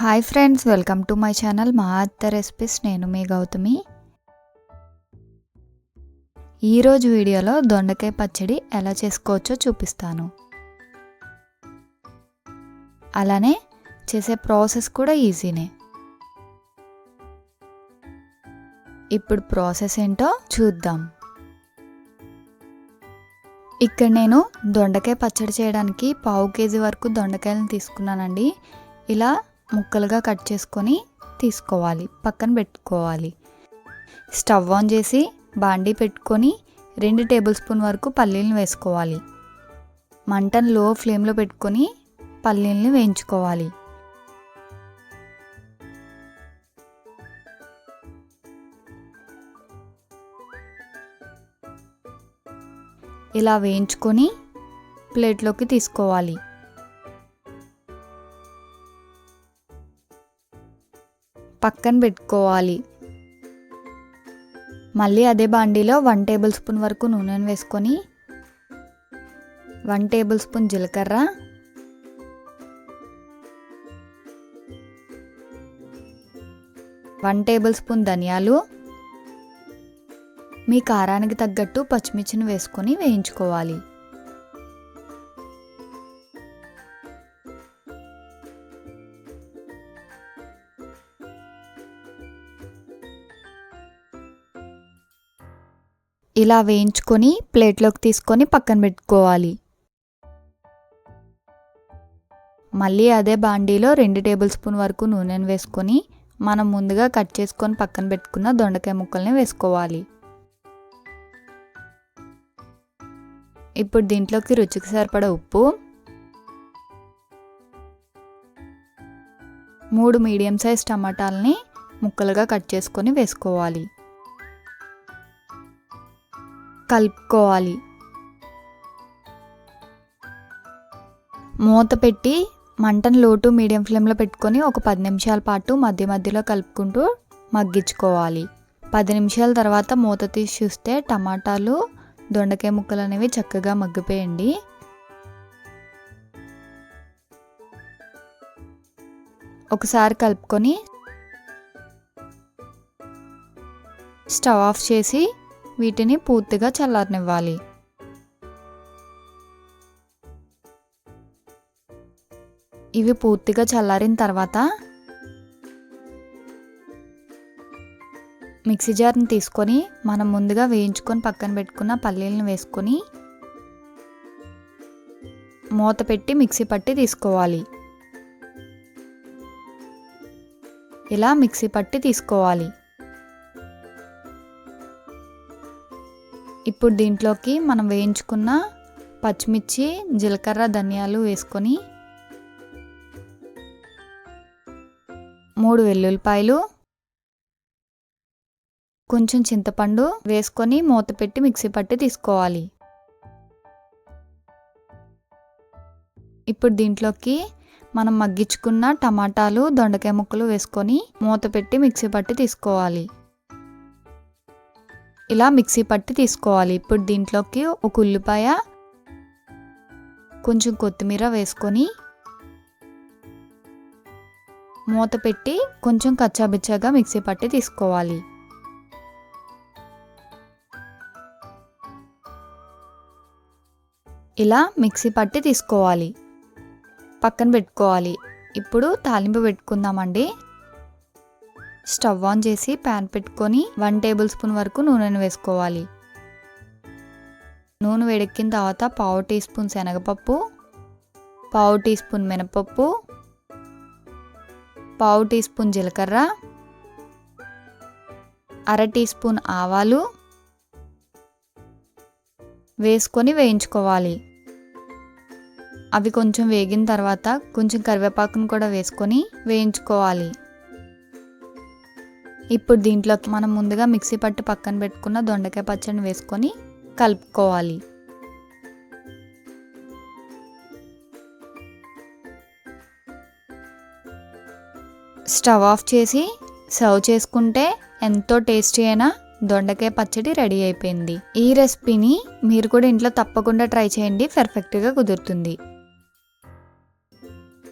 Hi friends welcome to my channel మా అత్త recipes నేను మీ గౌతమి. ఈరోజు వీడియోలో దొండకాయ పచ్చడి ఎలా చేసుకోవచ్చో చూపిస్తాను. అలానే చేసే ప్రాసెస్ కూడా ఈజీనే. ఇప్పుడు ప్రాసెస్ ఏంటో చూద్దాం. ఇక్కడ నేను దొండకాయ పచ్చడి చేయడానికి పావు కేజీ వరకు దొండకాయలను తీసుకున్నానండి. ఇలా ముక్కలుగా కట్ చేసుకొని తీసుకోవాలి. పక్కన పెట్టుకోవాలి. స్టవ్ ఆన్ చేసి బాండీ పెట్టుకొని రెండు టేబుల్ స్పూన్ వరకు పల్లీలను వేసుకోవాలి. మంటను లో ఫ్లేమ్లో పెట్టుకొని పల్లీలని వేయించుకోవాలి. ఇలా వేయించుకొని ప్లేట్లోకి తీసుకోవాలి. పక్కన పెట్టుకోవాలి. మళ్ళీ అదే బాండీలో వన్ టేబుల్ స్పూన్ వరకు నూనెను వేసుకొని వన్ టేబుల్ స్పూన్ జీలకర్ర వన్ టేబుల్ స్పూన్ ధనియాలు మీ కారానికి తగ్గట్టు పచ్చిమిర్చిని వేసుకొని వేయించుకోవాలి. ఇలా వేయించుకొని ప్లేట్లోకి తీసుకొని పక్కన పెట్టుకోవాలి. మళ్ళీ అదే బాండీలో రెండు టేబుల్ స్పూన్ వరకు నూనెను వేసుకొని మనం ముందుగా కట్ చేసుకొని పక్కన పెట్టుకున్న దొండకాయ ముక్కల్ని వేసుకోవాలి. ఇప్పుడు దీంట్లోకి రుచికి సరిపడ ఉప్పు మూడు మీడియం సైజ్ టమాటాలని ముక్కలుగా కట్ చేసుకొని వేసుకోవాలి. కలుపుకోవాలి. మూత పెట్టి మంటను లోటు మీడియం ఫ్లేమ్లో పెట్టుకొని ఒక పది నిమిషాల పాటు మధ్య మధ్యలో కలుపుకుంటూ మగ్గించుకోవాలి. పది నిమిషాల తర్వాత మూత తీసి చూస్తే టమాటాలు దొండకాయ ముక్కలు అనేవి చక్కగా మగ్గిపోయండి. ఒకసారి కలుపుకొని స్టవ్ ఆఫ్ చేసి వీటిని పూర్తిగా చల్లారనివ్వాలి. ఇవి పూర్తిగా చల్లారిన తర్వాత మిక్సీ జార్ని తీసుకొని మనం ముందుగా వేయించుకొని పక్కన పెట్టుకున్న పల్లీలను వేసుకొని మూత పెట్టి మిక్సీ పట్టి తీసుకోవాలి. ఇలా మిక్సీ పట్టి తీసుకోవాలి. ఇప్పుడు దీంట్లోకి మనం వేయించుకున్న పచ్చిమిర్చి జీలకర్ర ధనియాలు వేసుకొని మూడు వెల్లుల్లిపాయలు కొంచెం చింతపండు వేసుకొని మూత పెట్టి మిక్సీ పట్టి తీసుకోవాలి. ఇప్పుడు దీంట్లోకి మనం మగ్గించుకున్న టమాటాలు దొండకాయ ముక్కలు వేసుకొని మూత పెట్టి మిక్సీ పట్టి తీసుకోవాలి. ఇలా మిక్సీ పట్టి తీసుకోవాలి. ఇప్పుడు దీంట్లోకి ఒక ఉల్లిపాయ కొంచెం కొత్తిమీర వేసుకొని మూత పెట్టి కొంచెం కచ్చాబిచ్చాగా మిక్సీ పట్టి తీసుకోవాలి. ఇలా మిక్సీ పట్టి తీసుకోవాలి. పక్కన పెట్టుకోవాలి. ఇప్పుడు తాలింపు పెట్టుకుందామండి. స్టవ్ ఆన్ చేసి ప్యాన్ పెట్టుకొని వన్ టేబుల్ స్పూన్ వరకు నూనెను వేసుకోవాలి. నూనె వేడెక్కిన తర్వాత పావు టీ స్పూన్ శనగపప్పు పావు టీ స్పూన్ మినపప్పు పావు టీ స్పూన్ జీలకర్ర అర టీ స్పూన్ ఆవాలు వేసుకొని వేయించుకోవాలి. అవి కొంచెం వేగిన తర్వాత కొంచెం కరివేపాకును కూడా వేసుకొని వేయించుకోవాలి. ఇప్పుడు దీంట్లోకి మనం ముందుగా మిక్సీ పట్టు పక్కన పెట్టుకున్న దొండకాయ పచ్చడిని వేసుకొని కలుపుకోవాలి. స్టవ్ ఆఫ్ చేసి సర్వ్ చేసుకుంటే ఎంతో టేస్టీ అయినా దొండకాయ పచ్చడి రెడీ అయిపోయింది. ఈ రెసిపీని మీరు కూడా ఇంట్లో తప్పకుండా ట్రై చేయండి పర్ఫెక్ట్గా కుదురుతుంది.